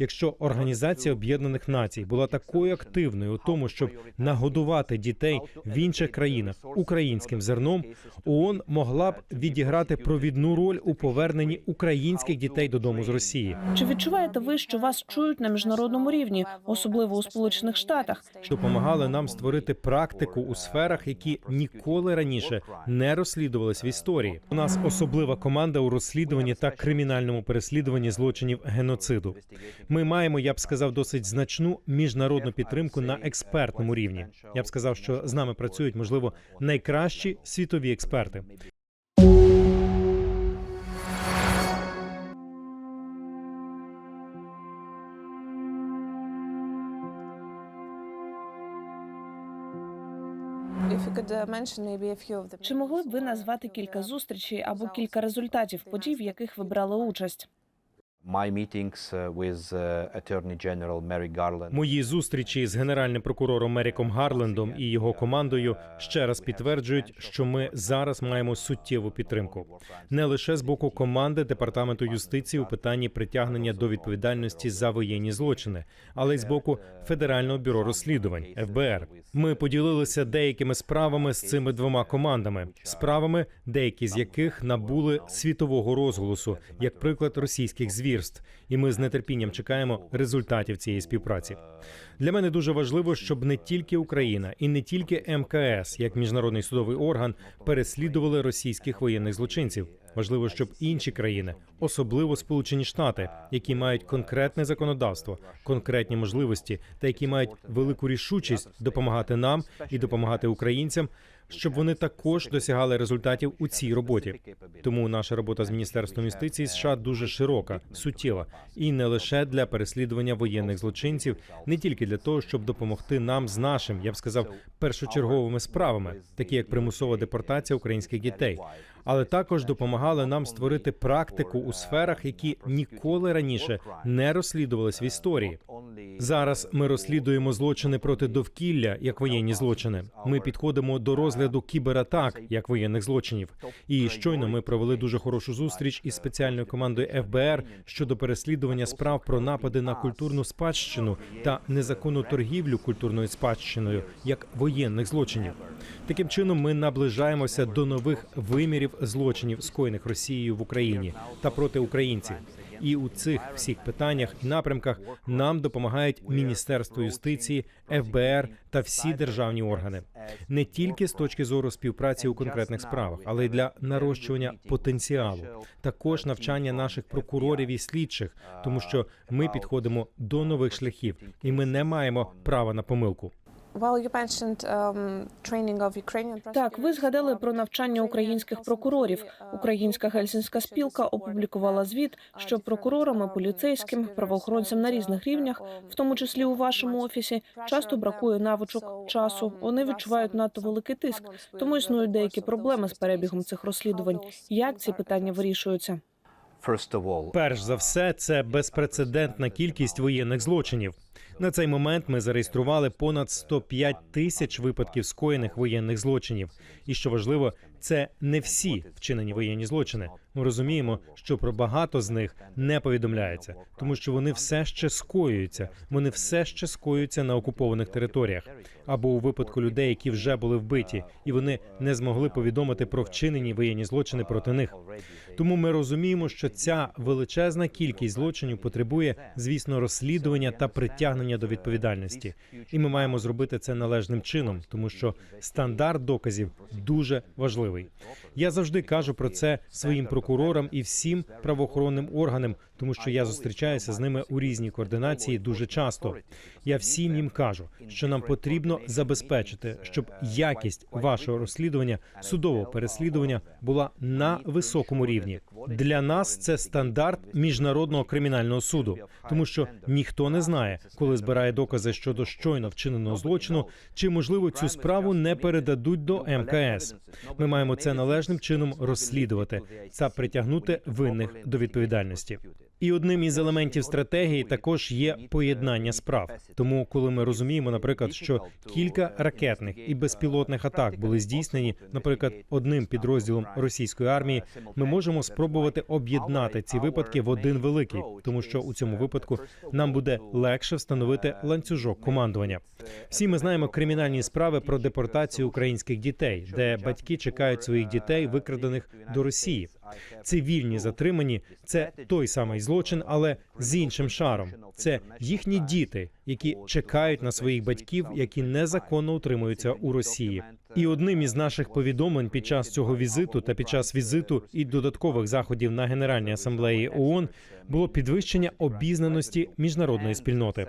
Якщо Організація Об'єднаних Націй була такою активною у тому, щоб нагодувати дітей в інших країнах українським зерном, ООН могла б відіграти провідну роль у поверненні українських дітей додому з Росії. Чи відчуваєте ви, що вас чують на міжнародному рівні, особливо у Сполучених Штатах? допомагали нам створити практику у сферах, які ніколи раніше не розслідувались в історії. У нас особлива команда у розслідуванні та кримінальному переслідуванні злочинів геноциду. Ми маємо, я б сказав, досить значну міжнародну підтримку на експертному рівні. Я б сказав, що з нами працюють можливо найкращі світові експерти. Чи могли б ви назвати кілька зустрічей або кілька результатів подій, в яких ви брали участь? Мої зустрічі з генеральним прокурором Меріком Гарлендом і його командою ще раз підтверджують, що ми зараз маємо суттєву підтримку. Не лише з боку команди департаменту юстиції у питанні притягнення до відповідальності за воєнні злочини, але й з боку Федерального бюро розслідувань ФБР. Ми поділилися деякими справами з цими двома командами, справами, деякі з яких набули світового розголосу, як приклад російських звірств. І ми з нетерпінням чекаємо результатів цієї співпраці. Для мене дуже важливо, щоб не тільки Україна і не тільки МКС, як міжнародний судовий орган, переслідували російських воєнних злочинців. Важливо, щоб інші країни, особливо Сполучені Штати, які мають конкретне законодавство, конкретні можливості та які мають велику рішучість допомагати нам і допомагати українцям, щоб вони також досягали результатів у цій роботі. Тому наша робота з міністерством юстиції США дуже широка, суттєва і не лише для переслідування воєнних злочинців, не тільки для того, щоб допомогти нам з нашим, я б сказав, першочерговими справами, такі як примусова депортація українських дітей, але також допомагали нам створити практику у сферах, які ніколи раніше не розслідувались в історії. Зараз ми розслідуємо злочини проти довкілля як воєнні злочини. Ми підходимо до розгляду кібератак як воєнних злочинів. І щойно ми провели дуже хорошу зустріч із спеціальною командою ФБР щодо переслідування справ про напади на культурну спадщину та незаконну торгівлю культурною спадщиною як воєнних злочинів. Таким чином ми наближаємося до нових вимірів злочинів, скоєних Росією в Україні та проти українців. І у цих всіх питаннях і напрямках нам допомагають Міністерство юстиції, ФБР та всі державні органи не тільки з точки зору співпраці у конкретних справах, але й для нарощування потенціалу, також навчання наших прокурорів і слідчих, тому що ми підходимо до нових шляхів, і ми не маємо права на помилку. Well, you mentioned um, training of Ukrainian Так, ви згадали про навчання українських прокурорів. Українська гельсінська спілка опублікувала звіт, що прокурорам, і поліцейським, правоохоронцям на різних рівнях, в тому числі у вашому офісі, часто бракує навичок часу. Вони відчувають надто великий тиск, тому існують деякі проблеми з перебігом цих розслідувань. Як ці питання вирішуються? First Перш за все, це безпрецедентна кількість воєнних злочинів. На цей момент ми зареєстрували понад 105 тисяч випадків скоєних воєнних злочинів. І що важливо, це не всі вчинені воєнні злочини. Ми розуміємо, що про багато з них не повідомляється, тому що вони все ще скоюються. Вони все ще скоюються на окупованих територіях або у випадку людей, які вже були вбиті, і вони не змогли повідомити про вчинені воєнні злочини проти них. Тому ми розуміємо, що ця величезна кількість злочинів потребує, звісно, розслідування та притягнення до відповідальності. І ми маємо зробити це належним чином, тому що стандарт доказів дуже важливий. Я завжди кажу про це своїм прокурорам і всім правоохоронним органам, тому що я зустрічаюся з ними у різній координації дуже часто. Я всім їм кажу, що нам потрібно забезпечити, щоб якість вашого розслідування, судового переслідування була на високому рівні. Для нас це стандарт міжнародного кримінального суду, тому що ніхто не знає, коли збирає докази щодо щойно вчиненого злочину, чи можливо цю справу не передадуть до МКС. Ми маємо це належним чином розслідувати та притягнути винних до відповідальності. І одним із елементів стратегії також є поєднання справ. Тому, коли ми розуміємо, наприклад, що кілька ракетних і безпілотних атак були здійснені, наприклад, одним підрозділом російської армії, ми можемо спробувати об'єднати ці випадки в один великий, тому що у цьому випадку нам буде легше встановити ланцюжок командування. Всі ми знаємо кримінальні справи про депортацію українських дітей, де батьки чекають своїх дітей, викрадених до Росії. Цивільні затримані це той самий злочин, але з іншим шаром. Це їхні діти, які чекають на своїх батьків, які незаконно утримуються у Росії. І одним із наших повідомлень під час цього візиту та під час візиту і додаткових заходів на Генеральній асамблеї ООН було підвищення обізнаності міжнародної спільноти.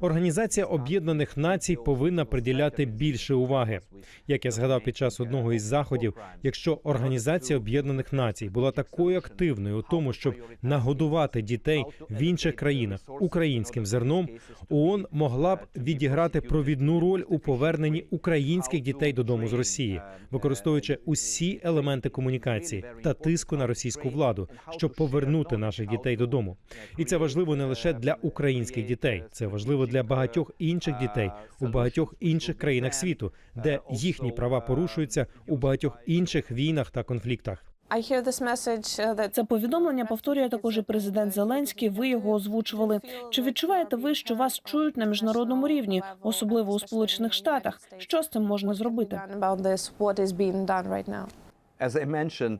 Організація Об'єднаних Націй повинна приділяти більше уваги. Як я згадав під час одного із заходів, якщо Організація Об'єднаних Націй була такою активною у тому, щоб нагодувати дітей в інших країнах українським зерном, ООН могла б відіграти провідну роль у поверненні українських дітей додому з Росії, використовуючи усі елементи комунікації та тиску на російську владу, щоб повернути наших дітей додому. І це важливо не лише для українських дітей, це важливо для багатьох інших дітей у багатьох інших країнах світу, де їхні права порушуються у багатьох інших війнах та конфліктах. Uh, Це повідомлення повторює також і президент Зеленський. Ви його озвучували. Чи відчуваєте ви, що вас чують на міжнародному рівні, особливо у Сполучених Штатах? Що з цим можна зробити?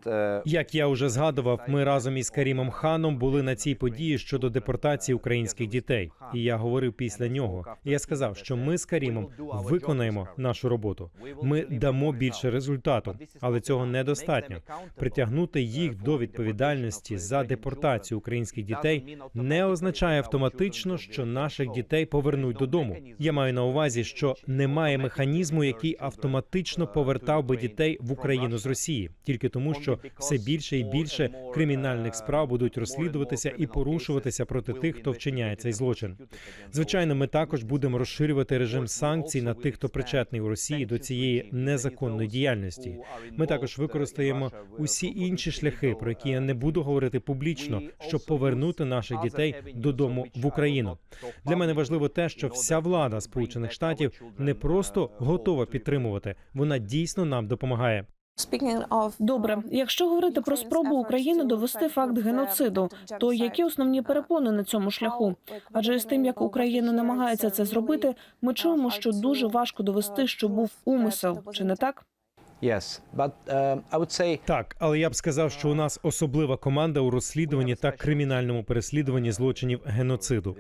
Uh, Як я вже згадував, ми разом із Карімом Ханом були на цій події щодо депортації українських дітей. І я говорив після нього. Я сказав, що ми з Карімом виконаємо нашу роботу. Ми дамо більше результату, але цього недостатньо. Притягнути їх до відповідальності за депортацію українських дітей не означає автоматично, що наших дітей повернуть додому. Я маю на увазі, що немає механізму, який автоматично повертав би дітей в Україну з Росії, тільки тому, що все більше і більше кримінальних справ будуть розслідуватися і порушуватися проти тих, хто вчиняє цей злочин. Звичайно, ми також будемо розширювати режим санкцій на тих, хто причетний у Росії до цієї незаконної діяльності. Ми також використаємо усі інші шляхи, про які я не буду говорити публічно, щоб повернути наших дітей додому в Україну. Для мене важливо те, що вся влада Сполучених Штатів не просто готова підтримувати, вона дійсно нам допомагає. Speaking Добре, якщо говорити про спробу України довести факт геноциду, то які основні перепони на цьому шляху? Адже з тим, як Україна намагається це зробити, ми чуємо, що дуже важко довести, що був умисел, чи не так? Так, але я б сказав, що у нас особлива команда у розслідуванні та кримінальному переслідуванні злочинів геноциду.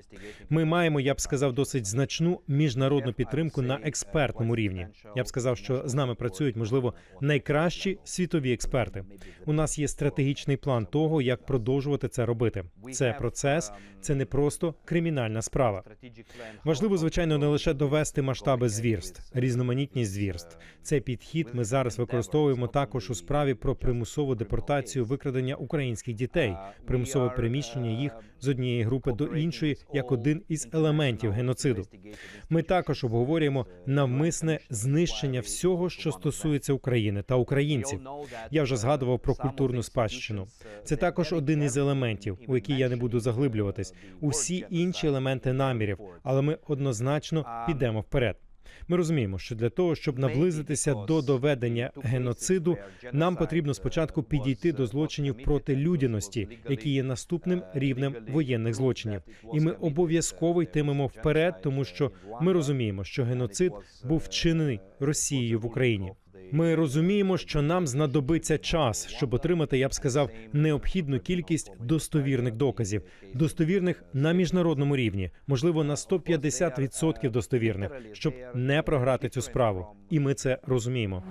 Ми маємо, я б сказав, досить значну міжнародну підтримку на експертному рівні. Я б сказав, що з нами працюють, можливо, найкращі світові експерти. У нас є стратегічний план того, як продовжувати це робити. Це процес, це не просто кримінальна справа. Важливо, звичайно, не лише довести масштаби звірств, різноманітність звірств. Цей підхід ми зараз використовуємо також у справі про примусову депортацію викрадення українських дітей, примусове переміщення їх з однієї групи до іншої як один із елементів геноциду. Ми також обговорюємо навмисне знищення всього, що стосується України та українців. Я вже згадував про культурну спадщину. Це також один із елементів, у який я не буду заглиблюватись. Усі інші елементи намірів, але ми однозначно підемо вперед. Ми розуміємо, що для того, щоб наблизитися до доведення геноциду, нам потрібно спочатку підійти до злочинів проти людяності, які є наступним рівнем воєнних злочинів, і ми обов'язково йтимемо вперед, тому що ми розуміємо, що геноцид був вчинений Росією в Україні. Ми розуміємо, що нам знадобиться час, щоб отримати, я б сказав, необхідну кількість достовірних доказів, достовірних на міжнародному рівні, можливо, на 150% достовірних, щоб не програти цю справу. І ми це розуміємо.